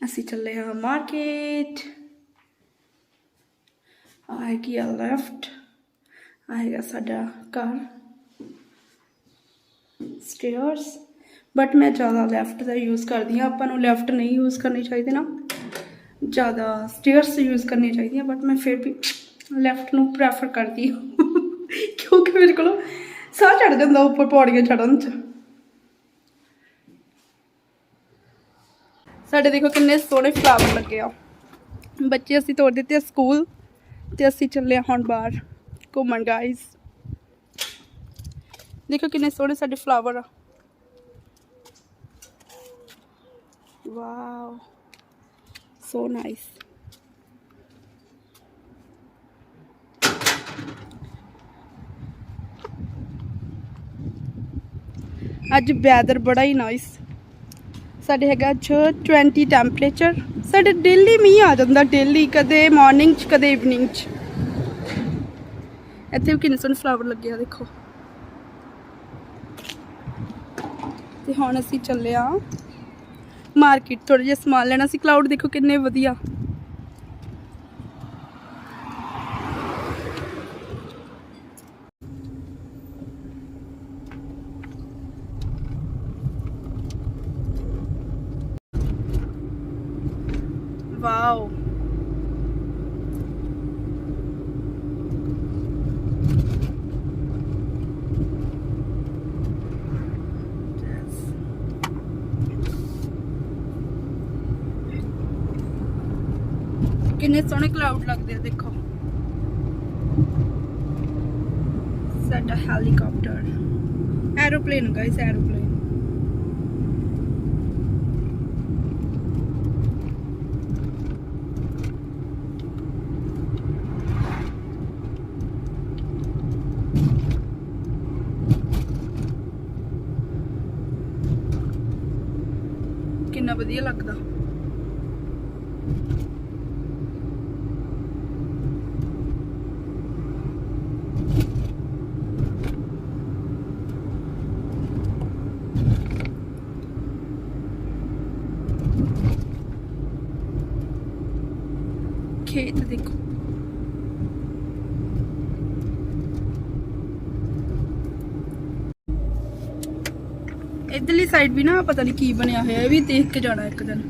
ਅਸੀਂ ਚੱਲੇ ਹਾਂ ਮਾਰਕੀਟ ਆਏਗੀ ਆ ਲੈਫਟ ਆਏਗਾ ਸਾਡਾ ਘਰ। ਸਟੇਅਰਸ ਬਟ ਮੈਂ ਜ਼ਿਆਦਾ ਲੈਫਟ ਦਾ ਯੂਜ਼ ਕਰਦੀ ਹਾਂ। ਆਪਾਂ ਨੂੰ ਲੈਫਟ ਨਹੀਂ ਯੂਜ਼ ਕਰਨੀ ਚਾਹੀਦੀ ਨਾ। ਜ਼ਿਆਦਾ ਸਟੇਅਰਸ ਯੂਜ਼ ਕਰਨੀ ਚਾਹੀਦੀਆਂ ਬਟ ਮੈਂ ਫਿਰ ਵੀ ਲੈਫਟ ਨੂੰ ਪ੍ਰੈਫਰ ਕਰਦੀ ਹਾਂ। ਕਿਉਂਕਿ ਮੇਰੇ ਕੋਲ ਸਾਹ ਚੜ ਜਾਂਦਾ ਉੱਪਰ ਪੌੜੀਆਂ ਚੜਨ 'ਚ। ਸਾਡੇ ਦੇਖੋ ਕਿੰਨੇ ਸੋਹਣੇ ਫਲਾਵਰ ਲੱਗੇ ਆ। ਬੱਚੇ ਅਸੀਂ ਤੋੜ ਦਿੱਤੇ ਸਕੂਲ ਤੇ ਅਸੀਂ ਚੱਲੇ ਆ ਹੁਣ ਬਾਹਰ ਘੁੰਮਣ ਗਾਇਸ ਦੇਖੋ ਕਿੰਨੇ ਸੋਹਣੇ ਸਾਡੇ ਫਲਾਵਰ ਆ। ਵਾਓ ਸੋ ਨਾਈਸ ਅੱਜ ਵੈਦਰ ਬੜਾ ਹੀ ਨਾਈਸ ਸਾਡੇ ਹੈਗਾ ਅੱਜ 20 ਟੈਂਪਰੇਚਰ ਸਾਡੇ ਡੇਲੀ ਮੀਂਹ ਆ ਜਾਂਦਾ ਡੇਲੀ ਕਦੇ ਮਾਰਨਿੰਗ ਚ, ਕਦੇ ਇਵਨਿੰਗ ਚ। ਇੱਥੇ ਵੀ ਕਿੰਨੇ ਸੋਹਣੇ ਫਲਾਵਰ ਲੱਗੇ ਆ, ਦੇਖੋ। ਤੇ ਹੁਣ ਅਸੀਂ ਚੱਲੇ ਆ। ਮਾਰਕੀਟ ਥੋੜਾ ਜਿਹਾ ਸਮਾਨ ਲੈਣਾ ਸੀ। ਕਲਾਉਡ ਦੇਖੋ ਕਿੰਨੇ ਵਧੀਆ ਵਾਓ ਕਿੰਨੇ ਸੋਹਣੇ ਕਲਾਊਡ ਲੱਗਦੇ ਆ ਦੇਖੋ। ਸਾਡਾ ਹੈਲੀਕਾਪਟਰ ਐਰੋਪਲੇਨ ਗਾਇਸ ਐਰੋਪਲੇਨ ਕਿੰਨਾ ਵਧੀਆ ਲੱਗਦਾ। ਖੇਤ ਦੇਖੋ। ਇਧਰਲੀ ਸਾਈਡ ਵੀ ਨਾ ਪਤਾ ਨਹੀਂ ਕੀ ਬਣਿਆ ਹੋਇਆ, ਇਹ ਵੀ ਦੇਖ ਕੇ ਜਾਣਾ ਇੱਕ ਦਿਨ।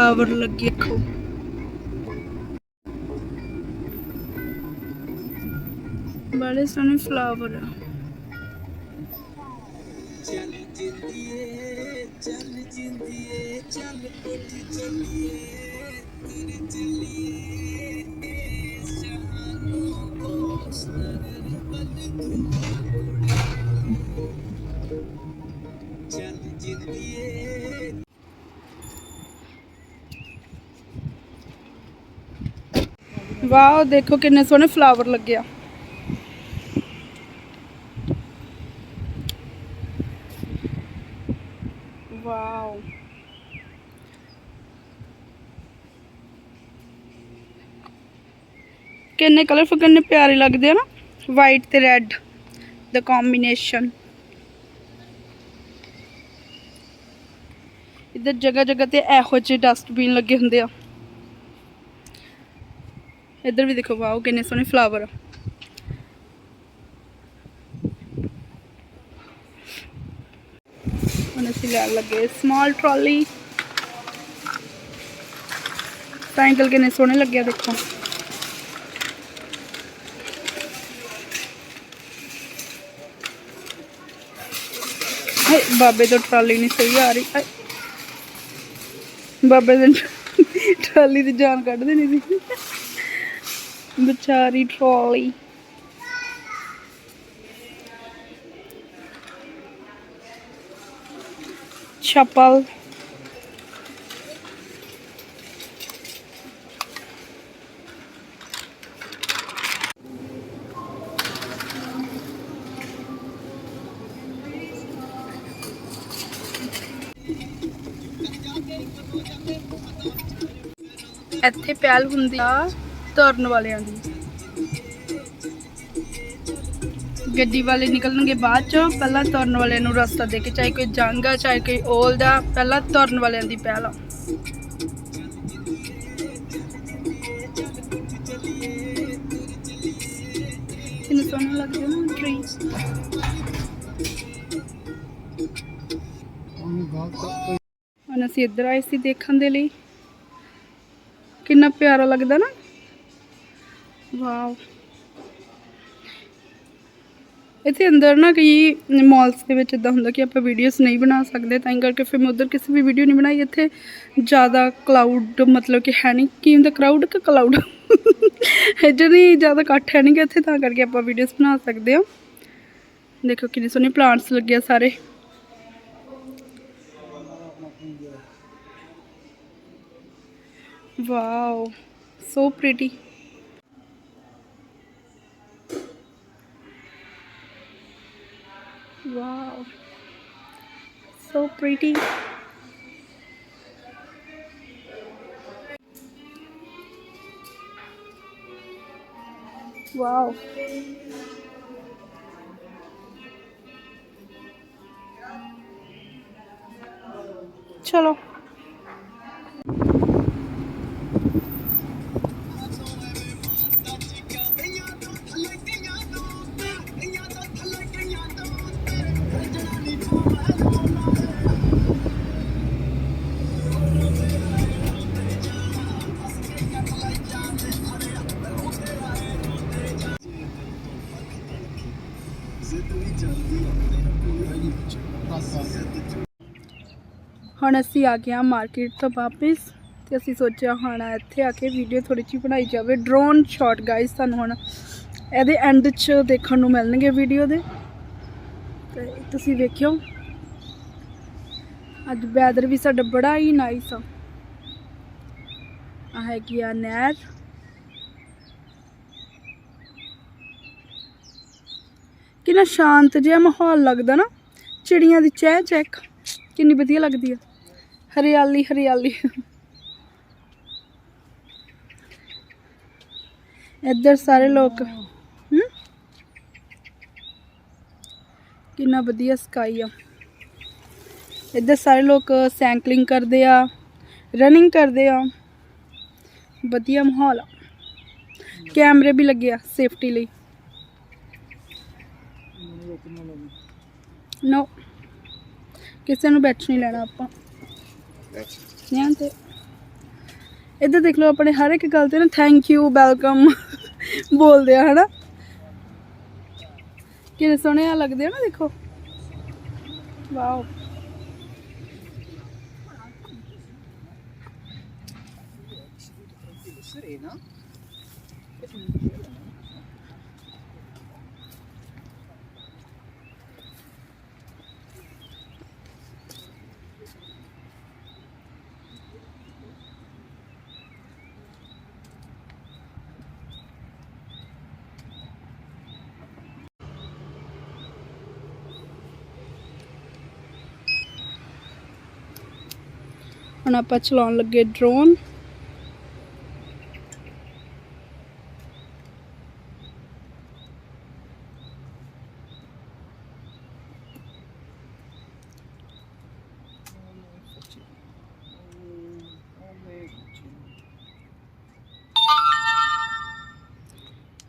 ਫਲਾਵਰ ਲੱਗੇ ਦੇਖੋ ਬੜੇ ਸੋਹਣੇ ਫਲਾਵਰ ਆ ਵਾਹ, ਦੇਖੋ ਕਿੰਨੇ ਸੋਹਣੇ ਫਲਾਵਰ ਲੱਗੇ ਆ। ਵਾਓ। ਕਿੰਨੇ ਕਲਰਫੁਲ ਕਿੰਨੇ ਪਿਆਰੇ ਲੱਗਦੇ ਆ ਨਾ। ਵਾਈਟ ਤੇ ਰੈੱਡ ਦਾ ਕੰਬੀਨੇਸ਼ਨ ਇੱਧਰ ਜਗ੍ਹਾ ਜਗ੍ਹਾ ਤੇ ਇਹੋ ਜਿਹੇ ਡਸਟਬਿਨ ਲੱਗੇ ਹੁੰਦੇ ਆ। ਇੱਧਰ ਵੀ ਦੇਖੋ, ਵਾਓ, ਕਿੰਨੇ ਸੋਹਣੇ ਫਲਾਵਰ ਹੁਣ ਅਸੀਂ ਲੈਣ ਲੱਗੇ ਸਮਾਲ ਟਰਾਲੀ ਸਾਈਕਲ ਕਿੰਨੇ ਸੋਹਣੇ ਲੱਗਿਆ, ਦੇਖੋ। ਬਾਬੇ ਤੋਂ ਟਰਾਲੀ ਨਹੀਂ ਸਹੀ ਆ ਰਹੀ ਬਾਬੇ ਦੇ ਟਰਾਲੀ ਦੀ ਜਾਨ ਕੱਢ ਦੇਣੀ ਸੀ। ਵਿਚਾਰੀ ਟਰਾਲੀ ਛਪਲ ਇੱਥੇ ਪਿਆਲ ਹੁੰਦੀ ਆ। ਤੁਰਨ ਵਾਲਿਆਂ ਦੀ। ਗੱਡੀ ਵਾਲੇ ਨਿਕਲਣਗੇ ਬਾਅਦ ਚੋਂ। ਪਹਿਲਾਂ ਤੁਰਨ ਵਾਲਿਆਂ ਨੂੰ ਰਸਤਾ ਦੇ ਕੇ, ਚਾਹੇ ਕੋਈ ਜੰਗ ਆ, ਚਾਹੇ ਕੋਈ ਓਲਡ ਆ ਪਹਿਲਾਂ ਤੁਰਨ ਵਾਲਿਆਂ ਦੀ ਪਹਿਲਾਂ ਆ। ਕਿੰਨੇ ਸੋਹਣੇ ਨਾ ਟਰੀਜ਼ ਹੁਣ ਅਸੀਂ ਇੱਧਰ ਆਏ ਸੀ ਦੇਖਣ ਦੇ ਲਈ। ਕਿੰਨਾ ਪਿਆਰਾ ਲੱਗਦਾ ਨਾ। ਵਾਓ ਇੱਥੇ ਅੰਦਰ ਨਾ ਕਈ ਮਾਲਸ ਦੇ ਵਿੱਚ ਇਦਾਂ ਹੁੰਦਾ ਕਿ ਆਪਾਂ ਵੀਡੀਓਜ਼ ਨਹੀਂ ਬਣਾ ਸਕਦੇ ਤਾਂ ਹੀ ਕਰਕੇ ਫਿਰ ਮੈਂ ਉਧਰ ਕਿਸੇ ਵੀ ਵੀਡੀਓ ਨਹੀਂ ਬਣਾਈ। ਇੱਥੇ ਜ਼ਿਆਦਾ ਕਲਾਊਡ ਮਤਲਬ ਕਿ ਹੈ ਨਹੀਂ ਕੀ ਹੁੰਦਾ ਕਰਾਊਡ ਕਿ ਕਲਾਊਡ ਇੱਧਰ ਨਹੀਂ ਜ਼ਿਆਦਾ ਇਕੱਠ ਹੈ ਨਹੀਂ ਕਿ ਇੱਥੇ ਤਾਂ ਕਰਕੇ ਆਪਾਂ ਵੀਡੀਓਜ਼ ਬਣਾ ਸਕਦੇ ਹਾਂ। ਦੇਖੋ ਕਿੰਨੇ ਸੋਹਣੇ ਪਲਾਂਟਸ ਲੱਗੇ ਆ ਸਾਰੇ। Wow, so pretty Wow, so pretty. Wow. चलो ਹੁਣ ਅਸੀਂ ਆ ਗਏ ਹਾਂ ਮਾਰਕੀਟ ਤੋਂ ਵਾਪਸ ਤੇ ਅਸੀਂ ਸੋਚਿਆ ਹੁਣ ਇੱਥੇ ਆ ਕੇ ਵੀਡੀਓ ਥੋੜੀ ਜਿਹੀ ਬਣਾਈ ਜਾਵੇ। ਡਰੋਨ ਸ਼ਾਟ ਗਾਇਸ ਤੁਹਾਨੂੰ ਹੁਣ ਇਹਦੇ ਐਂਡ 'ਚ ਦੇਖਣ ਨੂੰ ਮਿਲਣਗੇ ਵੀਡੀਓ ਦੇ। ਤੇ ਤੁਸੀਂ ਵੇਖਿਓ। ਅੱਜ ਵੈਦਰ ਵੀ ਸਾਡਾ ਬੜਾ ਹੀ ਨਾਈਸ ਆ। ਆ ਹੈਗੀ ਆ ਨਹਿਰ। ਕਿੰਨਾ ਸ਼ਾਂਤ ਜਿਹਾ ਮਾਹੌਲ ਲੱਗਦਾ ਨਾ। ਚਿੜੀਆਂ ਦੀ ਚਹਿ ਚੈੱਕ ਕਿੰਨੀ ਵਧੀਆ ਲੱਗਦੀ ਆ। ਹਰਿਆਲੀ ਹਰਿਆਲੀ। ਇੱਧਰ ਸਾਰੇ ਲੋਕ? ਕਿੰਨਾ ਵਧੀਆ ਸਕਾਈ ਆ। ਇੱਧਰ ਸਾਰੇ ਲੋਕ ਸਾਈਕਲਿੰਗ ਕਰਦੇ ਆ ਰਨਿੰਗ ਕਰਦੇ ਆ। ਵਧੀਆ ਮਾਹੌਲ ਆ। ਕੈਮਰੇ ਵੀ ਲੱਗੇ ਆ ਸੇਫਟੀ ਲਈ। ਨੋ ਕਿਸੇ ਨੂੰ ਬੈਠ ਨਹੀਂ ਲੈਣਾ ਆਪਾਂ। ਧਿਆਨ ਤੇ ਇੱਧਰ ਦੇਖ ਲਓ ਆਪਣੇ ਹਰ ਇੱਕ ਗੱਲ ਤੇ ਨਾ ਥੈਂਕ ਯੂ ਵੈਲਕਮ ਬੋਲਦੇ ਆ, ਹਨਾ? ਕਿੰਨੇ ਸੋਹਣੇ ਆ ਲੱਗਦੇ ਆ ਨਾ, ਦੇਖੋ। ਵਾਓ। ਹੁਣ ਆਪਾਂ ਚਲਾਉਣ ਲੱਗੇ ਡਰੋਨ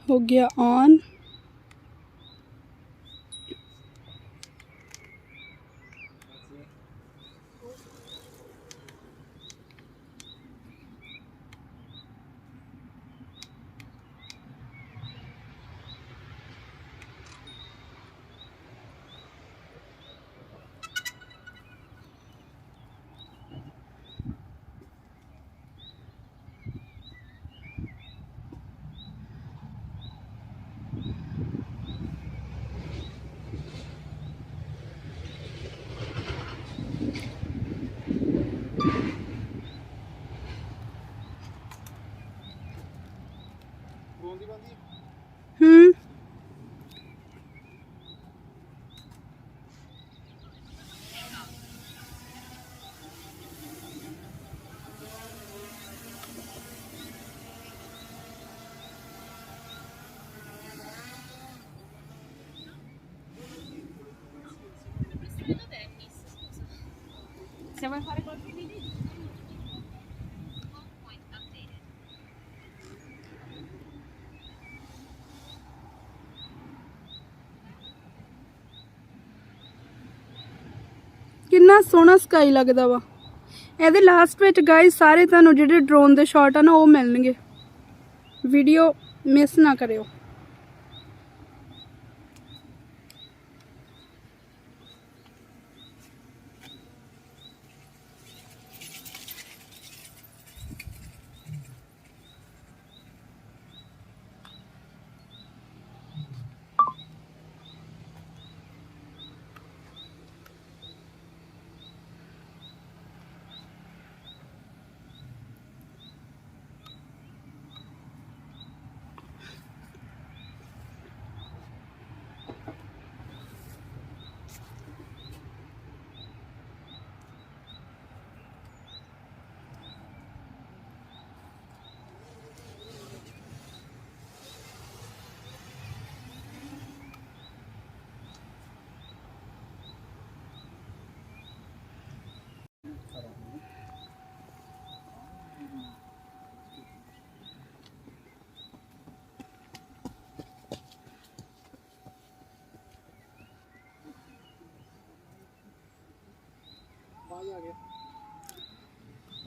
ਹੋ ਗਿਆ ਔਨ ਦੱਸਿਆ ਕਿੰਨਾ ਸੋਹਣਾ ਸਕਾਈ ਲੱਗਦਾ ਵਾ। ਇਹਦੇ ਲਾਸਟ ਵਿੱਚ ਗਾਇਸ ਸਾਰੇ ਤੁਹਾਨੂੰ ਜਿਹੜੇ ਡਰੋਨ ਦੇ ਸ਼ਾਟ ਆ ਨਾ, ਉਹ ਮਿਲਣਗੇ। ਵੀਡੀਓ ਮਿਸ ਨਾ ਕਰਿਓ।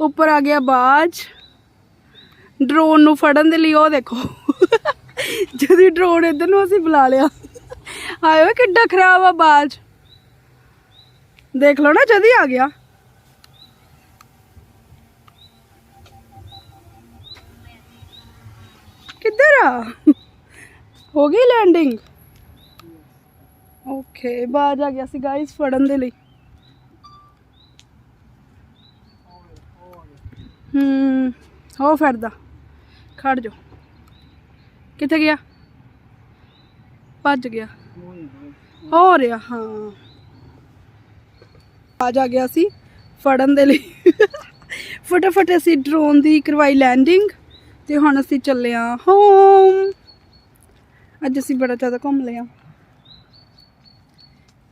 ਉੱਪਰ ਆ ਗਿਆ ਬਾਜ। ਡਰੋਨ ਨੂੰ ਫੜਨ ਦੇ ਲਈ ਉਹ ਦੇਖੋ। ਜਦੀ ਡਰੋਨ ਇੱਧਰ ਨੂੰ ਅਸੀਂ ਬੁਲਾ ਲਿਆ। ਹਾਏ ਓਏ, ਕਿੱਡਾ ਖਰਾਬ ਆ ਬਾਜ। ਦੇਖ ਲਓ ਨਾ, ਜਦੀ ਆ ਗਿਆ। ਕਿੱਧਰ ਆ? ਹੋ ਗਈ ਲੈਂਡਿੰਗ ਓਕੇ ਬਾਜ ਆ ਗਿਆ ਸੀ ਗਾਇਸ ਫੜਨ ਦੇ ਲਈ। ਹੂੰ ਹੋ ਫਿਰਦਾ। ਖੜ ਜਾ। ਕਿੱਥੇ ਗਿਆ? ਭੱਜ ਗਿਆ। ਹੋ ਰਿਹਾ ਹਾਂ। ਆ ਜਾ ਗਿਆ ਸੀ ਫੜਨ ਦੇ ਲਈ। ਫਟਾਫਟ ਅਸੀਂ ਡਰੋਨ ਦੀ ਕਰਵਾਈ ਲੈਂਡਿੰਗ ਤੇ ਹੁਣ ਅਸੀਂ ਚੱਲੇ ਆ ਹੋਮ ਅੱਜ ਅਸੀਂ ਬੜਾ ਜ਼ਿਆਦਾ ਘੁੰਮ ਲਿਆ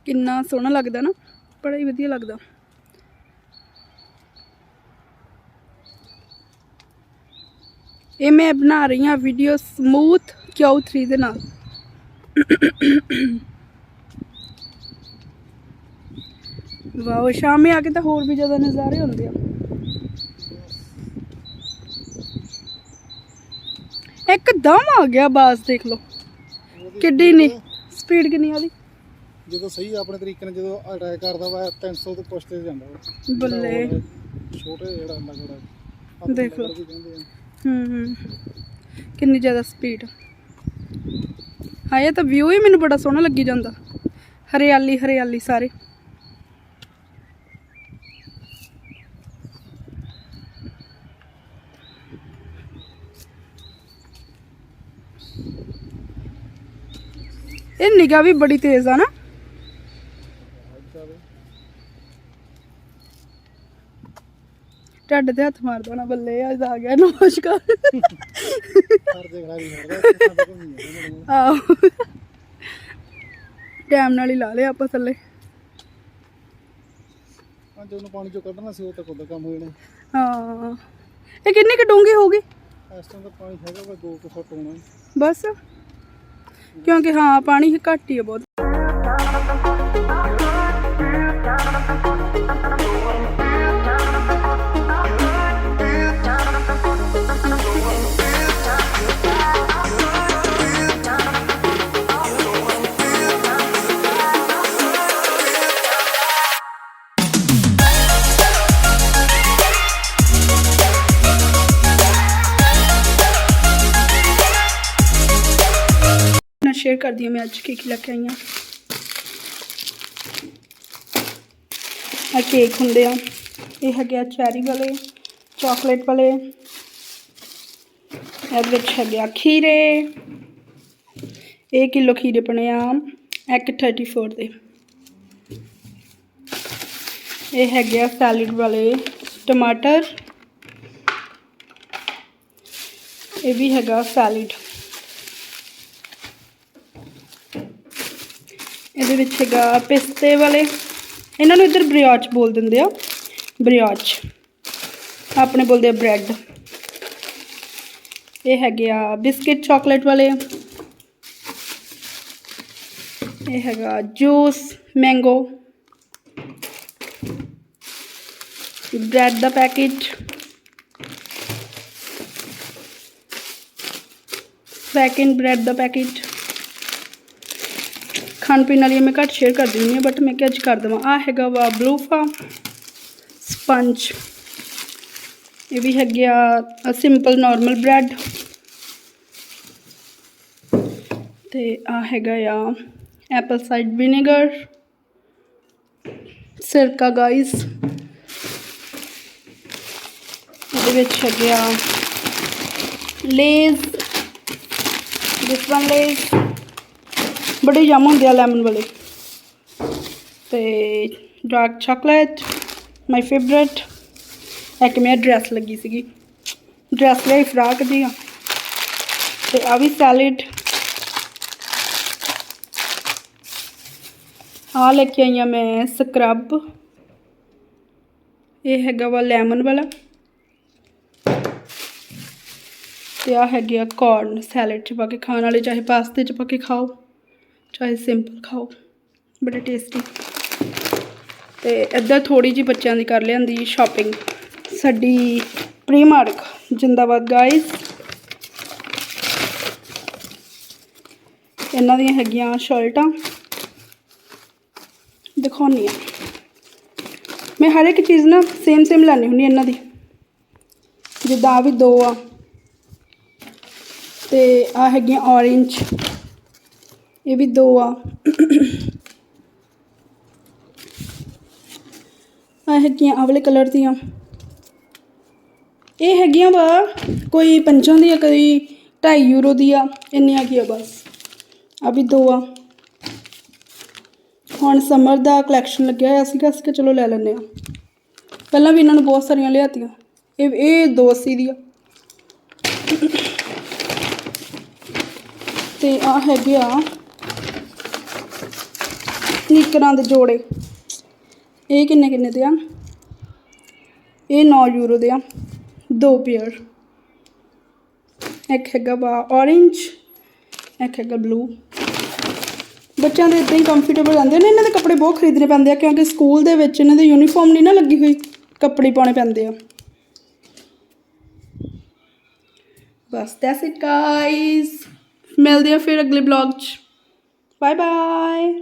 ਕਿੰਨਾ ਸੋਹਣਾ ਲੱਗਦਾ ਨਾ, ਬੜਾ ਹੀ ਵਧੀਆ ਲੱਗਦਾ। ਇਹ ਮੈਂ ਬਣਾ ਰਹੀ ਹਾਂ ਵੀਡੀਓ ਸਮੂਥ ਕਿਉ 3 ਦੇ ਨਾਲ। ਵਾਓ ਸ਼ਾਮੇ ਆ ਕੇ ਤਾਂ ਹੋਰ ਵੀ ਜ਼ਿਆਦਾ ਨਜ਼ਾਰੇ ਹੁੰਦੇ ਆ। ਇੱਕਦਮ ਆ ਗਿਆ ਬਾਸ ਦੇਖ ਲਓ। ਕਿੱਡੀ ਨਹੀਂ ਸਪੀਡ ਕਿੰਨੀ ਆ ਉਹਦੀ? ਜਦੋਂ ਸਹੀ ਆਪਣੇ ਤਰੀਕੇ ਨਾਲ ਜਦੋਂ ਅਟੈਕ ਕਰਦਾ ਵਾ 300 ਤੋਂ ਪੁਸ਼ ਤੇ ਜਾਂਦਾ ਬੱਲੇ। ਛੋਟੇ ਜਿਹੜਾ ਜਿਹੜਾ ਦੇਖ ਲਓ। ਵੀ ਕਹਿੰਦੇ ਹੂੰ ਹੂੰ। ਕਿੰਨੀ ਜ਼ਿਆਦਾ ਸਪੀਡ ਹਾਂ ਇਹ ਤਾਂ ਵਿਊ ਹੀ ਮੈਨੂੰ ਬੜਾ ਸੋਹਣਾ ਲੱਗੀ ਜਾਂਦਾ। ਹਰਿਆਲੀ ਹਰਿਆਲੀ ਸਾਰੇ। ਇਹ ਨਿਗਾਹ ਵੀ ਬੜੀ ਤੇਜ਼ ਆ ਨਾ। ਢੱਡ ਤੇ ਹੱਥ ਮਾਰਦਾ ਨਾ ਬੱਲੇ ਅੱਜ ਆ ਗਿਆ ਨਮਸਕਾਰ ਦੇ ਆਹੋ। ਟਾਈਮ ਨਾਲ ਹੀ ਲਾ ਲਿਆ ਆਪਾਂ ਥੱਲੇ। ਪੰਜ ਉਹਨੂੰ ਪਾਣੀ ਚੋਂ ਕੱਢਣਾ ਸੀ ਉਹ ਤਾਂ ਕੋਦਾ ਕੰਮ ਹੋ ਜਾਣਾ। ਹਾਂ। ਇਹ ਕਿੰਨੀ ਕੁ ਡੂੰਘੀ ਹੋਊਗੀ ਇਸ ਟਾਈਮ ਤਾਂ ਪਾਣੀ ਹੈਗਾ ਵਾ 2 ਫੁੱਟ ਹੋਣਾ। ਬਸ। ਕਿਉਂਕਿ ਹਾਂ ਪਾਣੀ ਘੱਟ ਹੀ ਹੈ ਬਹੁਤ। ਕੇ ਆਈ ਹਾਂ ਆ ਕੇਕ ਹੁੰਦੇ ਆ। ਇਹ ਹੈਗੇ ਆ ਚੈਰੀ ਵਾਲੇ ਚਾਕਲੇਟ ਵਾਲੇ। ਇਹਦੇ ਵਿੱਚ ਹੈਗੇ ਆ ਖੀਰੇ। ਇਹ ਕਿਲੋ ਖੀਰੇ ਬਣੇ ਆ ਇੱਕ 34 ਦੇ। ਇਹ ਹੈਗੇ ਆ ਸੈਲਡ ਵਾਲੇ, ਟਮਾਟਰ। ਇਹ ਵੀ ਹੈਗਾ ਸੈਲਡ ਇਹਦੇ ਵਿੱਚ ਹੈਗਾ ਪਿਸਤੇ ਵਾਲੇ। ਇਹਨਾਂ ਨੂੰ ਇੱਧਰ ਬਰਿਆਚ ਬੋਲ ਦਿੰਦੇ ਆ। ਬਰਿਆਚ। ਆਪਣੇ ਬੋਲਦੇ ਆ ਬ੍ਰੈਡ। ਇਹ ਹੈਗੇ ਆ ਬਿਸਕਿਟ, ਚਾਕਲੇਟ ਵਾਲੇ। ਇਹ ਹੈਗਾ ਜੂਸ, ਮੈਂਗੋ। ਬ੍ਰੈਡ ਦਾ ਪੈਕੇਟ ਪੈਕਿੰਗ ਬ੍ਰੈਡ ਦਾ ਪੈਕੇਟ ਖਾਣ ਪੀਣ ਵਾਲੀਆਂ ਮੈਂ ਘੱਟ ਸ਼ੇਅਰ ਕਰ ਦਿੰਦੀ ਹਾਂ ਬਟ ਮੈਂ ਕਿ ਅੱਜ ਕਰ ਦੇਵਾਂ ਆ ਹੈਗਾ ਵਾ ਬਲੂਫਾ ਸਪੰਜ ਇਹ ਵੀ ਹੈਗੇ ਆ ਸਿੰਪਲ ਨਾਰਮਲ ਬ੍ਰੈਡ ਤੇ ਆ ਹੈਗਾ ਆ ਐਪਲ ਸਾਈਡ ਵਿਨੇਗਰ ਸਿਰਕਾ ਗਾਈਸ ਇਹਦੇ ਵਿੱਚ ਹੈਗੇ ਆ ਲੇਜ਼ ਦਿਸ ਵਨ ਲੇਜ਼ ਬੜੇ ਯਮ ਹੁੰਦੇ ਆ ਲੈਮਨ ਵਾਲੇ। ਤੇ ਡਾਰਕ ਚਾਕਲੇਟ ਮਾਈ ਫੇਵਰਟ ਇੱਕ ਮੇਰਾ ਡਰੈਸ ਲੱਗੀ ਸੀਗੀ। ਡਰੈਸ ਲਈ ਫਰਾਕ ਦੀ ਆ। ਤੇ ਆ ਵੀ ਸੈਲਡ ਆ ਲੈ ਕੇ ਆਈ ਹਾਂ ਮੈਂ ਸਕਰਬ ਇਹ ਹੈਗਾ ਵਾ ਲੈਮਨ ਵਾਲਾ। ਤੇ ਆ ਹੈਗੇ ਆ ਕਾਰਨ ਸੈਲਡ ਚ ਪਾ ਕੇ ਖਾਣ ਵਾਲੇ, ਚਾਹੇ ਪਾਸਤੇ ਚ ਪਾ ਕੇ ਖਾਓ। ਚਾਹੇ ਸਿੰਪਲ ਖਾਓ, ਬੜੇ ਟੇਸਟੀ ਤੇ ਇੱਧਰ ਥੋੜੀ ਜੀ ਬੱਚਿਆਂ ਦੀ ਕਰ ਲਿਆਂਦੀ ਸ਼ਾਪਿੰਗ ਸਾਡੀ ਪ੍ਰੀਮਾਰਕ, ਜਿੰਦਾਬਾਦ ਗਾਇਸ ਇਹਨਾਂ ਦੀਆਂ ਹੈਗੀਆਂ ਸ਼ਰਟਾਂ। ਦਿਖਾਉਣੀ ਆ ਮੈਂ ਹਰ ਇੱਕ ਚੀਜ਼ ਨਾ ਸੇਮ ਸੇਮ ਲੈਣੀ ਹੁੰਦੀ ਇਹਨਾਂ ਦੀ। ਜਿੱਦਾਂ ਆ ਵੀ ਦੋ ਆ। ਤੇ ਆ ਹੈਗੀਆਂ orange ਇਹ ਵੀ ਦੋ ਆ। ਆ ਹੈਗੀਆਂ, ਆਹ ਕਲਰ ਦੀਆਂ। ਇਹ ਹੈਗੀਆਂ ਵਾ, ਕੋਈ ਪੰਜਾਂ ਦੀ ਆ ਕੋਈ 2.5 ਯੂਰੋ ਦੀ ਆ ਇੰਨੀਆਂ ਕੀ ਆ ਬਸ। ਆ ਵੀ ਦੋ ਆ। ਹੁਣ ਸਮਰ ਦਾ ਕਲੈਕਸ਼ਨ ਲੱਗਿਆ ਹੋਇਆ ਸੀਗਾ, ਅਸੀਂ ਕਿ ਚਲੋ ਲੈ ਲੈਂਦੇ ਆ ਪਹਿਲਾਂ ਵੀ ਇਹਨਾਂ ਨੂੰ ਬਹੁਤ ਸਾਰੀਆਂ ਲਿਆਤੀਆਂ। ਇਹ ਇਹ ਦੋ ਅੱਸੀ ਦੀ ਆ ਤੇ ਆ ਹੈਗੇ ਆ ਸਨੀਕਰਾਂ ਦੇ ਜੋੜੇ। ਇਹ ਕਿੰਨੇ ਕਿੰਨੇ ਦੇ ਆ? ਇਹ 9 ਯੂਰੋ ਦੇ ਆ। ਦੋ ਪੇਅਰ। ਇੱਕ ਹੈਗਾ ਵਾ orange, ਇੱਕ ਹੈਗਾ ਬਲੂ ਬੱਚਿਆਂ ਦੇ ਇਦਾਂ ਹੀ ਕੰਫਰਟੇਬਲ ਰਹਿੰਦੇ ਨੇ। ਇਹਨਾਂ ਦੇ ਕੱਪੜੇ ਬਹੁਤ ਖਰੀਦਣੇ ਪੈਂਦੇ ਆ ਕਿਉਂਕਿ ਸਕੂਲ ਦੇ ਵਿੱਚ ਇਹਨਾਂ ਦੇ ਯੂਨੀਫਾਰਮ ਨਹੀਂ ਨਾ ਲੱਗੀ ਹੋਈ, ਕੱਪੜੇ ਪਾਉਣੇ ਪੈਂਦੇ ਆ। ਬਸ ਦੈਟਸ ਇਟ ਗਾਇਸ ਮਿਲਦੇ ਆ ਫਿਰ ਅਗਲੇ ਬਲੌਗ 'ਚ। Bye bye